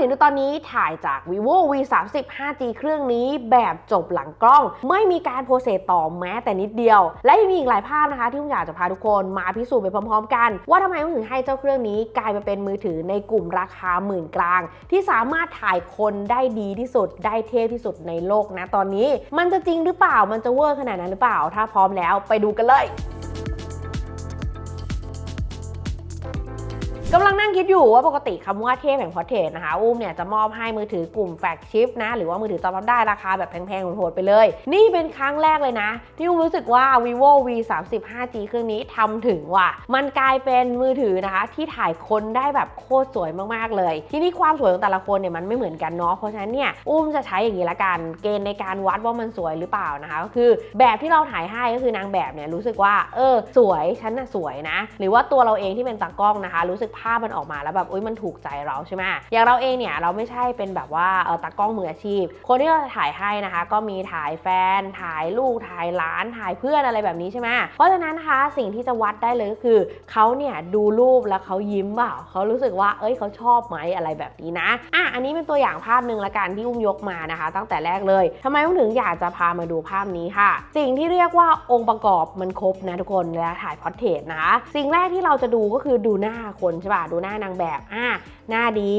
เห็นดูตอนนี้ถ่ายจาก vivo v 3 0 5g เครื่องนี้แบบจบหลังกล้อง ไม่มีการโปรเซสต่อแม้แต่นิดเดียว และยังมีอีกหลายภาพนะคะ ที่ผมอยากจะพาทุกคนมาพิสูจน์ไปพร้อม ๆ กัน ว่าทำไมผมถึงให้เจ้าเครื่องนี้กลายมาเป็นมือถือในกลุ่มราคาหมื่นกลาง ที่สามารถถ่ายคนได้ดีที่สุดได้เท่ที่สุดในโลกนะตอนนี้ มันจะจริงหรือเปล่ามันจะเวอร์ขนาดนั้นหรือเปล่า ถ้าพร้อมแล้วไปดูกันเลย กำลังนั่งคิดอยู่ว่าปกติคำว่าเทพแห่งพอร์เทรตนะคะ อุ้มเนี่ยจะมอบให้มือถือกลุ่มแฟกชิพนะ หรือว่ามือถือจำรับได้ราคาแบบแพงๆโหดๆไปเลย นี่เป็นครั้งแรกเลยนะ ที่อุ้มรู้สึกว่า vivo v 3 0 5g เครื่องนี้ทำถึงว่ะ มันกลายเป็นมือถือนะคะ ที่ถ่ายคนได้แบบโคตรสวยมากๆเลย ทีนี้ความสวยของแต่ละคนเนี่ยมันไม่เหมือนกันเนาะเพราะฉะนั้นเนี่ยอุ้มจะใช้อย่างนี้ละกันเกณฑ์ในการวัดว่ามันสวยหรือเปล่านะคะก็คือแบบที่เราถ่ายให้ก็คือนางแบบเนี่ยรู้สึกว่าเออสวยฉันน่ะสวยนะ หรือว่าตัวเราเองที่เป็นตากล้องนะคะ รู้สึกภาพมันออกมาแล้วแบบอุ้ยมันถูกใจเราใช่ไหมอย่างเราเองเนี่ยเราไม่ใช่เป็นแบบว่าเออตากล้องมืออาชีพ คนที่เราถ่ายให้นะคะ ก็มีถ่ายแฟน ถ่ายลูกถ่ายหลานถ่ายเพื่อนอะไรแบบนี้ใช่ไหมเพราะฉะนั้นนะคะสิ่งที่จะวัดได้เลยก็คือเขาเนี่ยดูรูปแล้วเขายิ้มเปล่าเขารู้สึกว่า เอ้ยเขาชอบไหมอะไรแบบนี้นะอะอันนี้เป็นตัวอย่างภาพหนึ่งละกันที่อุ้มยกมานะคะ ตั้งแต่แรกเลยทำไมอุ้มถึงอยากจะพามาดูภาพนี้ค่ะ สิ่งที่เรียกว่าองค์ประกอบมันครบนะทุกคนเวลาถ่ายพอร์เทรตนะคะสิ่งแรกที่เราจะดูก็คือดูหน้าคนใช่ป่ะดูหน้านางแบบอะหน้าดี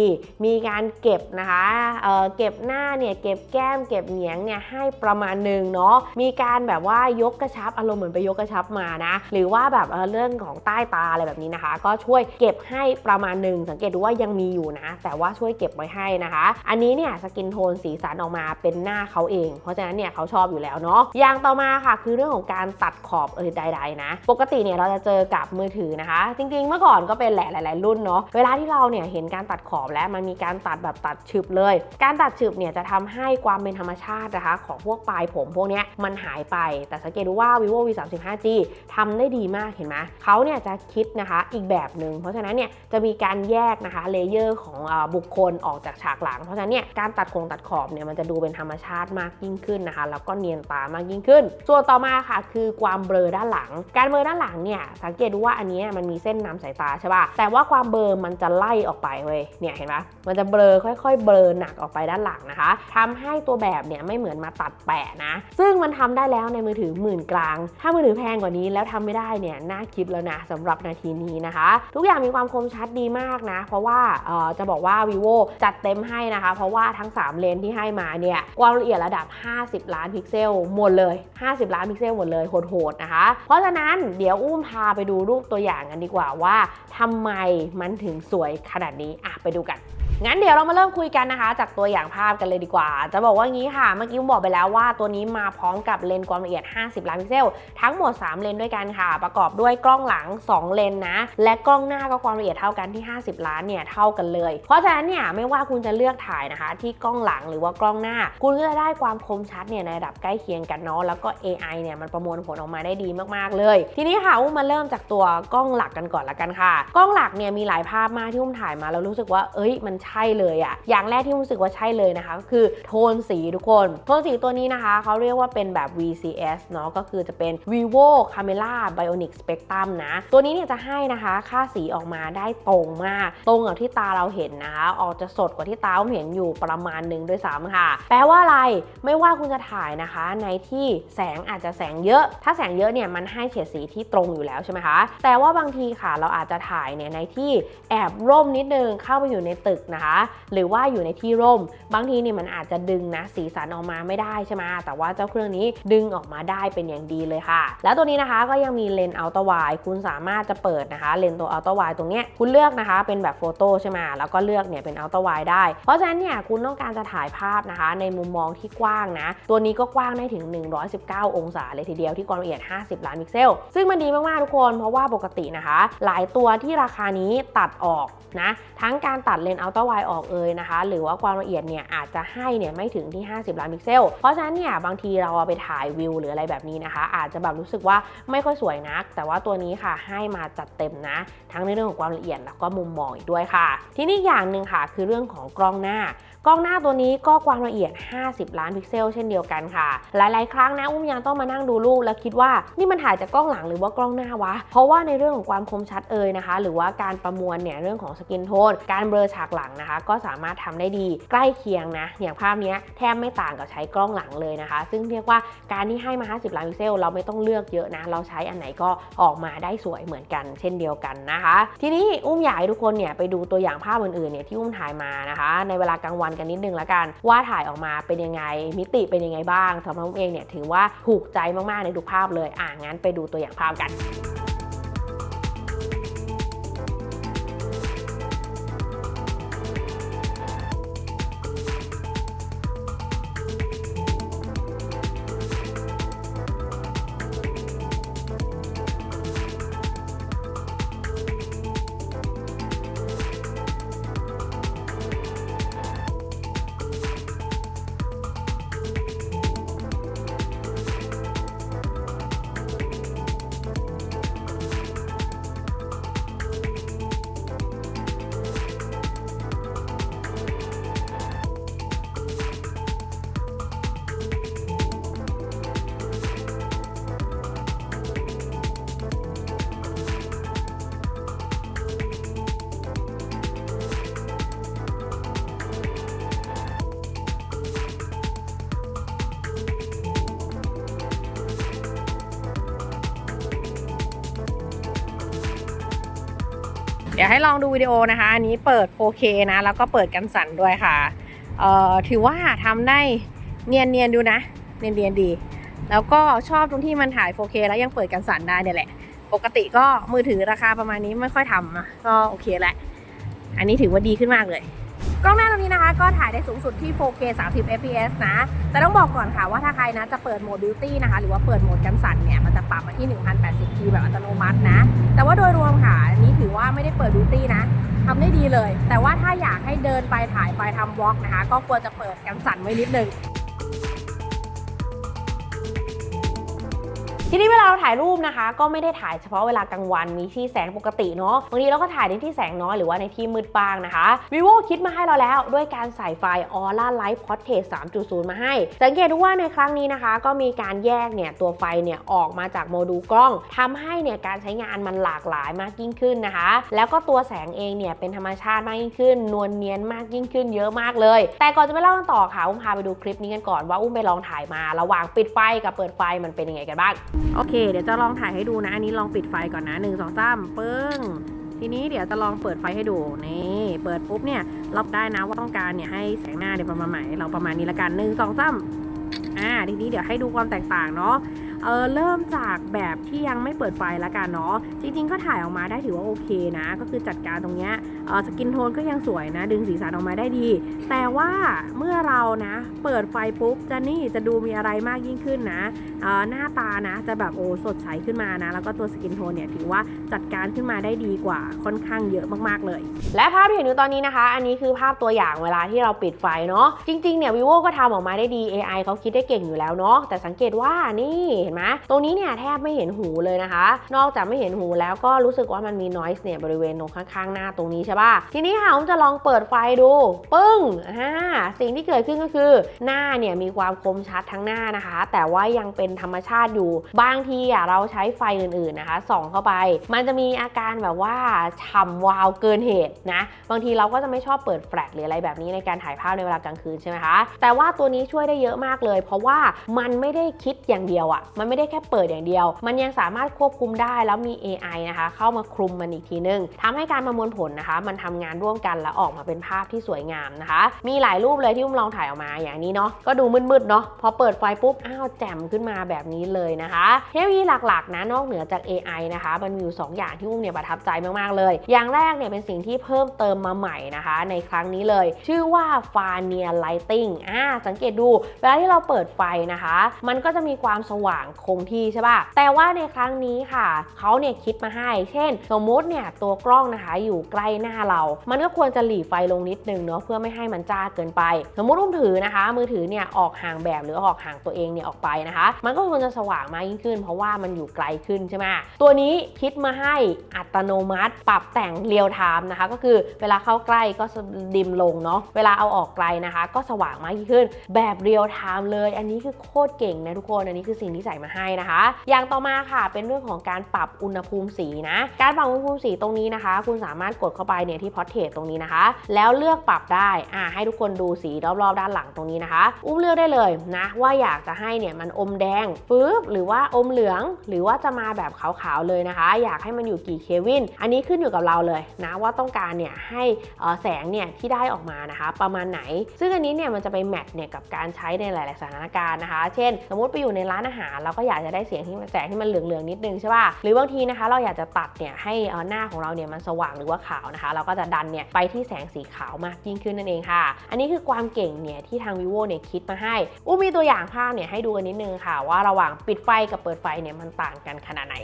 มีการเก็บนะคะเอ่อเก็บหน้าเนี่ยเก็บแก้มเก็บเหนียงเนี่ยให้ประมาณหนึ่งเนาะมีการแบบว่ายกกระชับอารมณ์เหมือนไปยกกระชับมานะหรือว่าแบบเเรื่องของใต้ตาอะไรแบบนี้นะคะ ก็ช่วยเก็บให้ประมาณหนึ่งสังเกตดูว่ายังมีอยู่นะ แต่ว่าช่วยเก็บไว้ให้นะคะ อันนี้เนี่ยสกินโทนสีสันออกมาเป็นหน้าเขาเอง เพราะฉะนั้นเนี่ยเขาชอบอยู่แล้วเนาะอย่างต่อมาค่ะ คือเรื่องของการตัดขอบเออใดๆนะ ปกติเนี่ยเราจะเจอกับมือถือนะคะ จริงๆเมื่อก่อนก็เป็นแหละหลายๆรุ่นเนาะเวลาที่เราเนี่ยเห็นการตัดขอบแล้วมันมีการตัดแบบตัดฉึบเลย การตัดฉึบเนี่ยจะทำให้ความเป็นธรรมชาตินะคะ ของพวกปลายผมพวกเนี้ยมันหายไป แต่สังเกตดูว่า vivo v 3 5 g ทำได้ดีมากเห็นไหมเขาเนี่ยจะคิดนะคะอีกแบบหนึ่งเพราะฉะนั้นเนี่ยจะมีการแยกนะคะเลเยอร์ของอบุคคลออกจากฉากหลัง เพราะฉะนั้นเนี่ยการตัดโครงตัดขอบเนี่ยมันจะดูเป็นธรรมชาติมากยิ่งขึ้นนะคะ แล้วก็เนียนตามากยิ่งขึ้น ส่วนต่อมาค่ะคือความเบลอด้านหลัง การเบลอด้านหลังเนี่ยสังเกตดูว่าอันนี้มันมีเส้นนำสายตาใช่ป่ะแต่ว่าความเบลอมันจะไล่ออกไปเว้ย เนี่ยเห็นปะมันจะเบลอค่อย ๆ เบลอหนักออกไปด้านหลังนะคะทำให้ตัวแบบเนี่ยไม่เหมือนมาตัดแปะนะ ซึ่งมันทำได้แล้วในมือถือหมื่นกลาง ถ้ามือถือแพงกว่านี้แล้วทำไม่ได้เนี่ยน่าคิดแล้วนะสำหรับนาทีนี้นะคะ ทุกอย่างมีความคมชัดดีมากนะ เพราะว่าเอ่อจะบอกว่า vivo จัดเต็มให้นะคะ เพราะว่าทั้ง 3 เลนส์ที่ให้มาเนี่ยความละเอียดระดับ 50 ล้านพิกเซลหมดเลย 50 ล้านพิกเซลหมดเลยโหดๆนะคะ เพราะฉะนั้นเดี๋ยวอุ้มพาไปดูรูปตัวอย่างกันดีกว่าว่าทำไมมันถึงสวยขนาดนี้อะไปดูกัน งั้นเดี๋ยวเรามาเริ่มคุยกันนะคะ จากตัวอย่างภาพกันเลยดีกว่า จะบอกว่างี้ค่ะ เมื่อกี้ผมบอกไปแล้วว่าตัวนี้มาพร้อมกับเลนส์ความละเอียด 50 ล้านพิกเซล ทั้งหมด 3 เลนส์ด้วยกันค่ะ ประกอบด้วยกล้องหลัง 2 เลนส์นะ และกล้องหน้าก็ความละเอียดเท่ากันที่ 50 ล้านเนี่ยเท่ากันเลย เพราะฉะนั้นเนี่ยไม่ว่าคุณจะเลือกถ่ายนะคะ ที่กล้องหลังหรือว่ากล้องหน้า คุณก็จะได้ความคมชัดเนี่ยในระดับใกล้เคียงกันเนาะ แล้วก็ AI เนี่ยมันประมวลผลออกมาได้ดีมากๆเลย ทีนี้ค่ะอุ้มมาเริ่มจากตัวกล้องหลักกันก่อนละกันค่ะ กล้องหลักเนี่ยมีหลายภาพมากที่อุ้มถ่ายมาแล้วรู้สึกว่าเอ้ยมันใช่เลยอะอย่างแรกที่รู้สึกว่าใช่เลยนะคะก็คือโทนสีทุกคน โทนสีตัวนี้นะคะเขาเรียกว่าเป็นแบบ VCS เนาะก็คือจะเป็น Vivo Camera Bionic Spectrum นะ ตัวนี้เนี่ยจะให้นะคะค่าสีออกมาได้ตรงมาก ตรงกับที่ตาเราเห็นนะคะออกจะสดกว่าที่ตาเราเห็นอยู่ประมาณหนึ่งด้วยซ้ำค่ะ แปลว่าอะไรไม่ว่าคุณจะถ่ายนะคะ ในที่แสงอาจจะแสงเยอะ ถ้าแสงเยอะเนี่ยมันให้เฉดสีที่ตรงอยู่แล้วใช่ไหมคะแต่ว่าบางทีค่ะเราอาจจะถ่ายเนี่ยในที่แอบร่มนิดนึงเข้าไปอยู่ในตึกนะคะ หรือว่าอยู่ในที่ร่ม บางทีเนี่ยมันอาจจะดึงนะสีสันออกมาไม่ได้ใช่ไหมแต่ว่าเจ้าเครื่องนี้ดึงออกมาได้เป็นอย่างดีเลยค่ะ แล้วตัวนี้นะคะก็ยังมีเลนส์อัลตร้าไวคุณสามารถจะเปิดนะคะ เลนส์ตัวอัลตร้าไวตรงเนี้ยคุณเลือกนะคะ เป็นแบบโฟโต้ใช่ไหมแล้วก็เลือกเนี่ยเป็นอัลตร้าไวได้ เพราะฉะนั้นเนี่ยคุณต้องการจะถ่ายภาพนะคะ ในมุมมองที่กว้างนะ ตัวนี้ก็กว้างได้ถึง 119 องศาเลยทีเดียวที่ความละเอียด 50 ล้านพิกเซล ซึ่งมันดีมากๆทุกคน เพราะว่าปกตินะคะ หลายตัวที่ราคานี้ตัดออกนะ ทั้งการตัดเลนส์อัลตราไวออกเอยนะคะ หรือว่าความละเอียดเนี่ยอาจจะให้เนี่ยไม่ถึงที่ 50 ล้านพิกเซล เพราะฉะนั้นเนี่ยบางทีเราเอาไปถ่ายวิวหรืออะไรแบบนี้นะคะ อาจจะแบบรู้สึกว่าไม่ค่อยสวยนัก แต่ว่าตัวนี้ค่ะให้มาจัดเต็มนะ ทั้งในเรื่องของความละเอียดแล้วก็มุมมองอีกด้วยค่ะ ทีนี้อย่างหนึ่งค่ะคือเรื่องของกล้องหน้า กล้องหน้าตัวนี้ก็ความละเอียด 50 ล้านพิกเซล เช่นเดียวกันค่ะ หลาย ๆ ครั้งนะอุ้มยังต้องมานั่งดูรูปแล้วคิดว่านี่มันถ่ายจากกล้องหลังหรือว่ากล้องหน้าวะ เพราะว่าในเรื่องของความคมชัดเอ่ยนะคะ หรือว่าการประมวลเนี่ยเรื่องของสกินโทนการเบลอฉากหลังนะคะ ก็สามารถทำได้ดีใกล้เคียงนะ อย่างภาพนี้แทบไม่ต่างกับใช้กล้องหลังเลยนะคะ ซึ่งเรียกว่าการที่ให้มา 50 ล้านพิกเซล เราไม่ต้องเลือกเยอะนะ เราใช้อันไหนก็ออกมาได้สวยเหมือนกัน เช่นเดียวกันนะคะ ทีนี้อุ้มอยากให้ทุกคนเนี่ยไปดูตัวอย่างภาพอื่นๆเนี่ยที่อุ้มถ่ายมานะคะ ในเวลากลางวันกันนิดนึงละกัน ว่าถ่ายออกมาเป็นยังไง มิติเป็นยังไงบ้างสำหรับผมเองเนี่ยถือว่าถูกใจมากๆในทุกภาพเลยอะงั้นไปดูตัวอย่างภาพกัน ดี๋ยวให้ลองดูวิดีโอนะคะ อันนี้เปิด 4K นะ แล้วก็เปิดกันสั่นด้วยค่ะ เอ่อ ถือว่าทำได้เนียนๆดูนะ เนียนๆดี แล้วก็ชอบตรงที่มันถ่าย 4K แล้วยังเปิดกันสั่นได้เนี่ยแหละ ปกติก็มือถือราคาประมาณนี้ไม่ค่อยทำนะก็โอเคแหละ อันนี้ถือว่าดีขึ้นมากเลย กล้องหน้าตัวนี้นะคะ ก็ถ่ายได้สูงสุดที่ 4K 30 fps นะ แต่ต้องบอกก่อนค่ะว่าถ้าใครนะจะเปิดโหมด Beauty นะคะ หรือว่าเปิดโหมดกันสั่นเนี่ย มันจะปรับมาที่ 1080p แบบอัตโนมัตินะ แต่ว่าโดยรวมค่ะอันนี้ถือว่าไม่ได้เปิด Beauty นะทำได้ดีเลย แต่ว่าถ้าอยากให้เดินไปถ่ายไปทำวอล์กนะคะ ก็ควรจะเปิดกันสั่นไว้นิดนึง ทีนี้เวลาเราถ่ายรูปนะคะ ก็ไม่ได้ถ่ายเฉพาะเวลากลางวันมีที่แสงปกติเนาะบางทีเราก็ถ่ายในที่แสงน้อยหรือว่าในที่มืดบ้างนะคะ vivo คิดมาให้เราแล้วด้วยการใส่ไฟ Aura Light Portrait 3.0 มาให้ สังเกตดูว่าในครั้งนี้นะคะ ก็มีการแยกเนี่ยตัวไฟเนี่ยออกมาจากโมดูลกล้องทำให้เนี่ยการใช้งานมันหลากหลายมากยิ่งขึ้นนะคะ แล้วก็ตัวแสงเองเนี่ยเป็นธรรมชาติมากยิ่งขึ้น นวลเนียนมากยิ่งขึ้นเยอะมากเลย แต่ก่อนจะไปเล่ากันต่อค่ะอุ้มพาไปดูคลิปนี้กันก่อนว่าอุ้มไปลองถ่ายมา ระหว่างปิดไฟกับเปิดไฟมันเป็นยังไงกันบ้างโอเค เดี๋ยวจะลองถ่ายให้ดูนะ อันนี้ลองปิดไฟก่อนนะหนึ่งสองสามปึ้ง ทีนี้เดี๋ยวจะลองเปิดไฟให้ดู นี่ เปิดปุ๊บเนี่ยรับได้นะว่าต้องการเนี่ยให้แสงหน้าเดี๋ยวประมาณไหน เราประมาณนี้ละกันหนึ่งสองสามอ่า ทีนี้เดี๋ยวให้ดูความแตกต่างเนาะ เออเริ่มจากแบบที่ยังไม่เปิดไฟละกันเนาะจริงๆก็ถ่ายออกมาได้ถือว่าโอเคนะ ก็คือจัดการตรงเนี้ยเออสกินโทนก็ยังสวยนะ ดึงสีสันออกมาได้ดี แต่ว่าเมื่อเรานะเปิดไฟปุ๊บจะนี่จะดูมีอะไรมากยิ่งขึ้นนะเออหน้าตานะจะแบบโอ้สดใสขึ้นมานะ แล้วก็ตัวสกินโทนเนี่ยถือว่าจัดการขึ้นมาได้ดีกว่าค่อนข้างเยอะมากๆเลย และภาพที่เห็นอยู่ตอนนี้นะคะ อันนี้คือภาพตัวอย่างเวลาที่เราปิดไฟเนาะจริงๆเนี่ย vivo ก็ทำออกมาได้ดี AI เขาคิดได้เก่งอยู่แล้วเนาะแต่สังเกตว่านี่เห็นไหมตรงนี้เนี่ยแทบไม่เห็นหูเลยนะคะ นอกจากไม่เห็นหูแล้วก็รู้สึกว่ามันมี noise เนี่ยบริเวณตรงข้างๆ หน้าตรงนี้ใช่ป่ะ ทีนี้ค่ะผมจะลองเปิดไฟดูปึ้งอ่าสิ่งที่เกิดขึ้นก็คือหน้าเนี่ยมีความคมชัดทั้งหน้านะคะ แต่ว่ายังเป็นธรรมชาติอยู่ บางทีอะเราใช้ไฟอื่นๆนะคะส่องเข้าไป มันจะมีอาการแบบว่าฉ่ำวาวเกินเหตุนะ บางทีเราก็จะไม่ชอบเปิดแฟลชหรืออะไรแบบนี้ในการถ่ายภาพในเวลากลางคืนใช่ไหมคะ แต่ว่าตัวนี้ช่วยได้เยอะมากเลย เพราะว่ามันไม่ได้คิดอย่างเดียวอะ่ะมันไม่ได้แค่เปิดอย่างเดียว มันยังสามารถควบคุมได้แล้วมี AI นะคะเข้ามาคลุมมันอีกทีนึงทำให้การประมวลผลนะคะ มันทำงานร่วมกันแล้วออกมาเป็นภาพที่สวยงามนะคะ มีหลายรูปเลยที่อุ้มลองถ่ายออกมาอย่างนี้เนาะก็ดูมืดๆเนาะพอเปิดไฟปุ๊บอ้าวแจ่มขึ้นมาแบบนี้เลยนะคะเทคโนโลยีหลักๆนะนอกเหนือจาก AI นะคะ มันมีอยู่ 2 อย่างที่อุ้มเนี่ยประทับใจมากๆเลย อย่างแรกเนี่ยเป็นสิ่งที่เพิ่มเติมมาใหม่นะคะ ในครั้งนี้เลย ชื่อว่า f a r n i a Lighting อ่าสังเกตดู เวลาที่เราเปิดไฟนะคะ มันก็จะมีความสว่างคงที่ใช่ป่ะ แต่ว่าในครั้งนี้ค่ะ เขาเนี่ยคิดมาให้ เช่น สมมติเนี่ยตัวกล้องนะคะอยู่ใกล้หน้าเรา มันก็ควรจะหลีไฟลงนิดนึงเนาะเพื่อไม่ให้มันจ้าเกินไป สมมติอุ้มถือนะคะ มือถือเนี่ยออกห่างแบบหรือออกห่างตัวเองเนี่ยออกไปนะคะ มันก็ควรจะสว่างมากยิ่งขึ้น เพราะว่ามันอยู่ไกลขึ้นใช่ไหมตัวนี้คิดมาให้อัตโนมัติปรับแต่งเรียลไทม์นะคะ ก็คือเวลาเข้าใกล้ก็ดิมลงเนาะเวลาเอาออกไกลนะคะ ก็สว่างมากยิ่งขึ้น แบบเรียลไทม์เลย อันนี้คือโคตรเก่งนะทุกคนอันนี้คือสิ่งที่ใส่มาให้นะคะ อย่างต่อมาค่ะเป็นเรื่องของการปรับอุณหภูมิสีนะ การปรับอุณหภูมิสีตรงนี้นะคะ คุณสามารถกดเข้าไปเนี่ยที่พอ r t เท t ตรงนี้นะคะ แล้วเลือกปรับได้อ่าให้ทุกคนดูสีรอบๆ ด้านหลังตรงนี้นะคะ อุ้มเลือกได้เลยนะว่าอยากจะให้เนี่ยมันอมแดงปึ๊บหรือว่าอมเหลือง หรือว่าจะมาแบบขาวๆเลยนะคะ อยากให้มันอยู่กี่เควิน อันนี้ขึ้นอยู่กับเราเลยนะว่าต้องการเนี่ยให้แสงเนี่ยที่ได้ออกมานะคะ ประมาณไหน ซึ่งอันนี้เนี่ยมันจะไปแมทเนี่ยกับการใช้ในหลาย ๆ สถานการณ์นะคะ เช่น สมมติไปอยู่ในร้านอาหารเราราก็อยากจะได้เสียงที่แสงที่มันเหลืองๆนิดนึงใช่ป่ะหรือบางทีนะคะเราอยากจะตัดเนี่ยให้หน้าของเราเนี่ยมันสว่างหรือว่าขาวนะคะ เราก็จะดันเนี่ยไปที่แสงสีขาวมากยิ่งขึ้นนั่นเองค่ะ อันนี้คือความเก่งเนี่ยที่ทาง vivo เนี่ยคิดมาให้อุ้มมีตัวอย่างภาพเนี่ยให้ดูกันนิดนึงค่ะ ว่าระหว่างปิดไฟกับเปิดไฟเนี่ยมันต่างกันขนาดไหน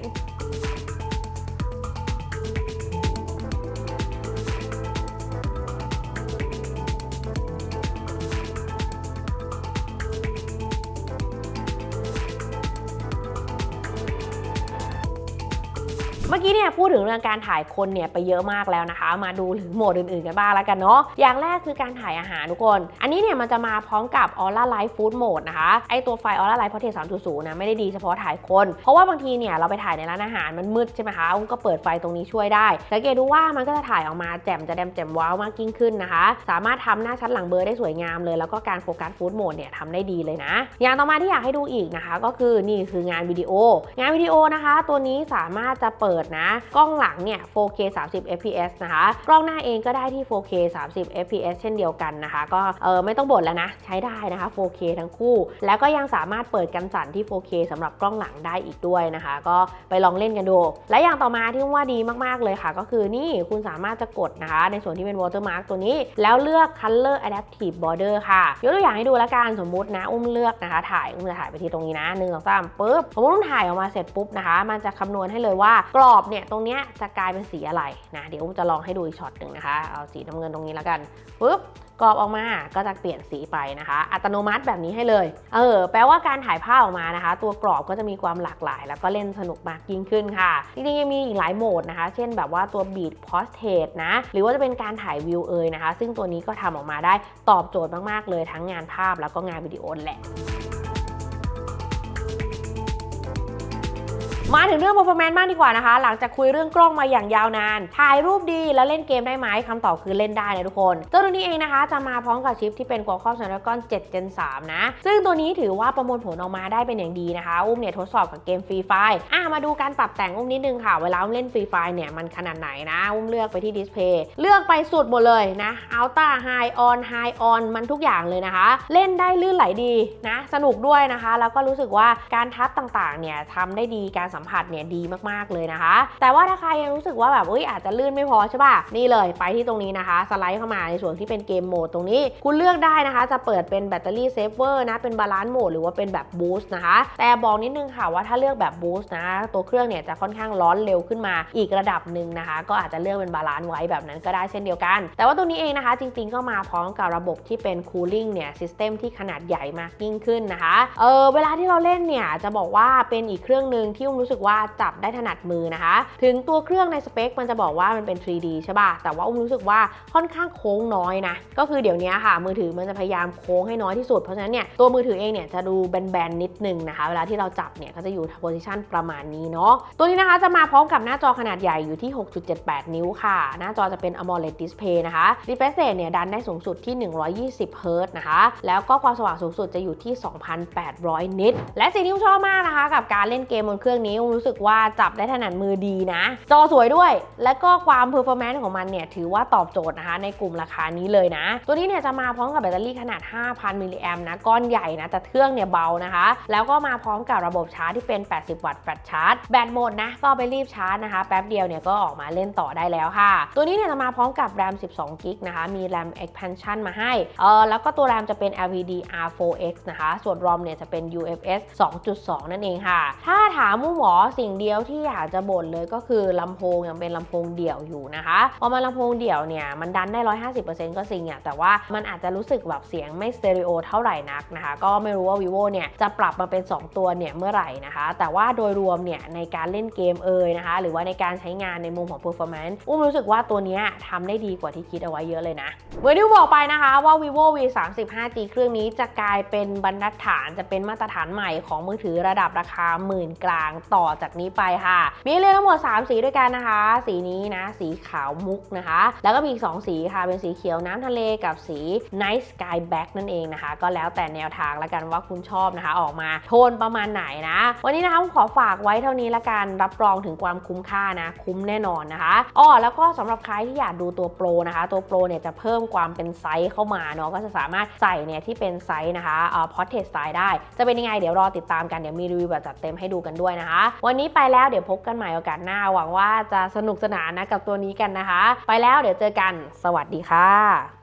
มื่อกี้เนี่ยพูดถึงเรื่องการถ่ายคนเนี่ยไปเยอะมากแล้วนะคะ มาดูถึงโหมดอื่นๆกันบ้างแล้วกันเนาะอย่างแรกคือการถ่ายอาหารทุกคน อันนี้เนี่ยมันจะมาพร้อมกับ Aura Light Food Mode นะคะไอตัวไฟ Aura Light Portrait 3.0นะไม่ได้ดีเฉพาะถ่ายคน เพราะว่าบางทีเนี่ยเราไปถ่ายในร้านอาหารมันมืดใช่ไหมคะมก็เปิดไฟตรงนี้ช่วยได้สังเกตดูว่ามันก็จะถ่ายออกมาแจ่มจะแดมแจ่มว้าวมากยิ่งขึ้นนะคะ สามารถทำหน้าชัดหลังเบลอได้สวยงามเลย แล้วก็การโฟกัสฟู้ดโหมดเนี่ยทำได้ดีเลยนะ อย่างต่อมาที่อยากให้ดูอีกนะคะ ก็คือนี่คืองานวิดีโอ งานวิดีโอนะคะ ตัวนี้สามารถจะเปิดนะ กล้องหลังเนี่ย 4K 30 fps นะคะ กล้องหน้าเองก็ได้ที่ 4K 30 fps เช่นเดียวกันนะคะ ก็เออไม่ต้องบ่นแล้วนะ ใช้ได้นะคะ 4K ทั้งคู่ แล้วก็ยังสามารถเปิดกันสั่นที่ 4K สำหรับกล้องหลังได้อีกด้วยนะคะ ก็ไปลองเล่นกันดู และอย่างต่อมาที่ว่าดีมากๆเลยค่ะ ก็คือนี่คุณสามารถจะกดนะคะ ในส่วนที่เป็น watermark ตัวนี้ แล้วเลือก color adaptive border ค่ะยกตัวอย่างให้ดูแล้วกันสมมุตินะ อุ้มเลือกนะคะ ถ่ายอุ้มจะถ่ายไปที่ตรงนี้นะหนึ่งสองสามปุ๊บสมมติอุ้มถ่ายออกมาเสร็จปุ๊บนะคะ มันจะคำนวณให้เลยว่ากรอบอบเนี่ยตรงเนี้ยจะกลายเป็นสีอะไรนะเดี๋ยวอุ้มจะลองให้ดูอีกช็อตหนึ่งนะคะ เอาสีน้ำเงินตรงนี้แล้วกันปุ๊บกรอบออกมาก็จะเปลี่ยนสีไปนะคะ อัตโนมัติแบบนี้ให้เลย เออ แปลว่าการถ่ายภาพออกมานะคะ ตัวกรอบก็จะมีความหลากหลาย แล้วก็เล่นสนุกมากยิ่งขึ้นค่ะ จริงๆยังมีอีกหลายโหมดนะคะ เช่นแบบว่าตัวบีดพอสเทสนะ หรือว่าจะเป็นการถ่ายวิวเอยนะคะ ซึ่งตัวนี้ก็ทำออกมาได้ตอบโจทย์มากๆเลยทั้งงานภาพแล้วก็งานวิดีโอแหละ มาถึงเรื่อง performance มากดีกว่านะคะ หลังจากคุยเรื่องกล้องมาอย่างยาวนาน ถ่ายรูปดีแล้วเล่นเกมได้ไหมคำตอบคือเล่นได้นะทุกคนเจ้าตัวนี้เองนะคะ จะมาพร้อมกับชิปที่เป็น Qualcomm Snapdragon 7 Gen 3 นะ ซึ่งตัวนี้ถือว่าประมวลผลออกมาได้เป็นอย่างดีนะคะ อุ้มเนี่ยทดสอบกับเกมฟรีไฟอะมาดูการปรับแต่งอุ้มนิดนึงค่ะ เวลาอุ้มเล่นฟรีไฟเนี่ยมันขนาดไหนนะ อุ้มเลือกไปที่ดิสเพย์เลือกไปสุดหมดเลยนะ Ultra High On High On มันทุกอย่างเลยนะคะ เล่นได้ลื่นไหลดีนะ สนุกด้วยนะคะ แล้วก็รู้สึกว่าการทัชต่างๆเนี่ยทำได้ดีการสัมผัสเนี่ยดีมากๆเลยนะคะ แต่ว่าถ้าใครยังรู้สึกว่าแบบเอ้ยอาจจะลื่นไม่พอใช่ป่ะนี่เลยไปที่ตรงนี้นะคะ สไลด์เข้ามาในส่วนที่เป็นเกมโหมดตรงนี้ คุณเลือกได้นะคะ จะเปิดเป็นแบตเตอรี่เซฟเวอร์นะเป็นบาลานซ์โหมดหรือว่าเป็นแบบบูสต์นะคะ แต่บอกนิดนึงค่ะว่าถ้าเลือกแบบบูสต์นะ ตัวเครื่องเนี่ยจะค่อนข้างร้อนเร็วขึ้นมาอีกระดับหนึ่งนะคะ ก็อาจจะเลือกเป็นบาลานซ์ไว้แบบนั้นก็ได้เช่นเดียวกัน แต่ว่าตัวนี้เองนะคะ จริง ๆ ก็มาพร้อมกับระบบที่เป็น cooling เนี่ยซิสเต็มที่ขนาดใหญ่มากยิ่งขึ้นนะคะเออเวลาที่เราเล่นเนี่ยจะบอกว่าเป็นอีกเครื่องหนึ่งที่อุ้มรูู้้สึกว่าจับได้ถนัดมือนะคะ ถึงตัวเครื่องในสเปค มันจะบอกว่ามันเป็น 3D ใช่ป่ะ แต่ว่าอุ้มรู้สึกว่าค่อนข้างโค้งน้อยนะ ก็คือเดี๋ยวนี้ค่ะ มือถือมันจะพยายามโค้งให้น้อยที่สุด เพราะฉะนั้นเนี่ยตัวมือถือเองเนี่ยจะดูแบนๆนิดนึงนะคะ เวลาที่เราจับเนี่ยก็จะอยู่โพซิชันประมาณนี้เนาะ ตัวนี้นะคะจะมาพร้อมกับหน้าจอขนาดใหญ่อยู่ที่ 6.78 นิ้วค่ะ หน้าจอจะเป็น AMOLED display นะคะ refresh rate เนี่ยดันได้สูงสุดที่ 120 Hz นะคะ แล้วก็ความสว่างสูงสุดจะอยู่ที่ 2,800 นิต และสิ่งที่ชอบมากนะคะ กับการเล่นเกมบนเครื่องนี้นี้รู้สึกว่าจับได้ถนัดมือดีนะ จอสวยด้วย และก็ความเพอร์ฟอร์แมนซ์ของมันเนี่ยถือว่าตอบโจทย์นะคะในกลุ่มราคานี้เลยนะ ตัวนี้เนี่ยจะมาพร้อมกับแบตเตอรี่ขนาด 5,000 มิลลิแอมนะ ก้อนใหญ่นะแต่เครื่องเนี่ยเบานะคะ แล้วก็มาพร้อมกับระบบชาร์จที่เป็น 80 วัตต์แฟลชชาร์จ แบตหมดนะก็ไปรีบชาร์จนะคะ แป๊บเดียวเนี่ยก็ออกมาเล่นต่อได้แล้วค่ะ ตัวนี้เนี่ยจะมาพร้อมกับแรม 12 กิกนะคะ มีแรม expansion มาให้ เออแล้วก็ตัวแรมจะเป็น LPD R4X นะคะ ส่วน ROM เนี่ยจะเป็น UFS 2.2 นั่นเองค่ะ ถ้าถามมู่หมอสิ่งเดียวที่อยากจะบ่นเลยก็คือลำโพงยังเป็นลำโพงเดี่ยวอยู่นะคะพอมาลำโพงเดี่ยวเนี่ยมันดันได้ 150%ก็จริงอะแต่ว่ามันอาจจะรู้สึกแบบเสียงไม่สเตอริโอเท่าไหร่นักนะคะ ก็ไม่รู้ว่า vivo เนี่ยจะปรับมาเป็น 2 ตัวเนี่ยเมื่อไหร่นะคะ แต่ว่าโดยรวมเนี่ยในการเล่นเกมเอ่ยนะคะ หรือว่าในการใช้งานในมุมของ performance อุ้มรู้สึกว่าตัวนี้ทำได้ดีกว่าที่คิดเอาไว้เยอะเลยนะเหมือนที่บอกไปนะคะว่า vivo v 3 5 g เครื่องนี้จะกลายเป็นบรรทัดฐานจะเป็นมาตรฐานใหม่ของมือถือระดับราคาหมื่นกลางต่อจากนี้ไปค่ะ มีเลือกทั้งหมด 3 สีด้วยกันนะคะ สีนี้นะ สีขาวมุกนะคะ แล้วก็มีอีก 2 สีค่ะ เป็นสีเขียวน้ำทะเลกับสี Night Sky Black นั่นเองนะคะ ก็แล้วแต่แนวทางละกันว่าคุณชอบนะคะ ออกมาโทนประมาณไหนนะ วันนี้นะคะผมขอฝากไว้เท่านี้ละกัน รับรองถึงความคุ้มค่านะ คุ้มแน่นอนนะคะอ้อแล้วก็สำหรับใครที่อยากดูตัวโปรนะคะ ตัวโปรเนี่ยจะเพิ่มความเป็นไซส์เข้ามาเนาะ ก็จะสามารถใส่เนี่ยที่เป็นไซส์นะคะเอ่อ portrait style ได้ จะเป็นยังไงเดี๋ยวรอติดตามกัน เดี๋ยวมีรีวิวแบบจัดเต็มให้ดูกันด้วยนะคะวันนี้ไปแล้วเดี๋ยวพบกันใหม่โอกาสหน้า หวังว่าจะสนุกสนานนะกับตัวนี้กันนะคะ ไปแล้วเดี๋ยวเจอกัน สวัสดีค่ะ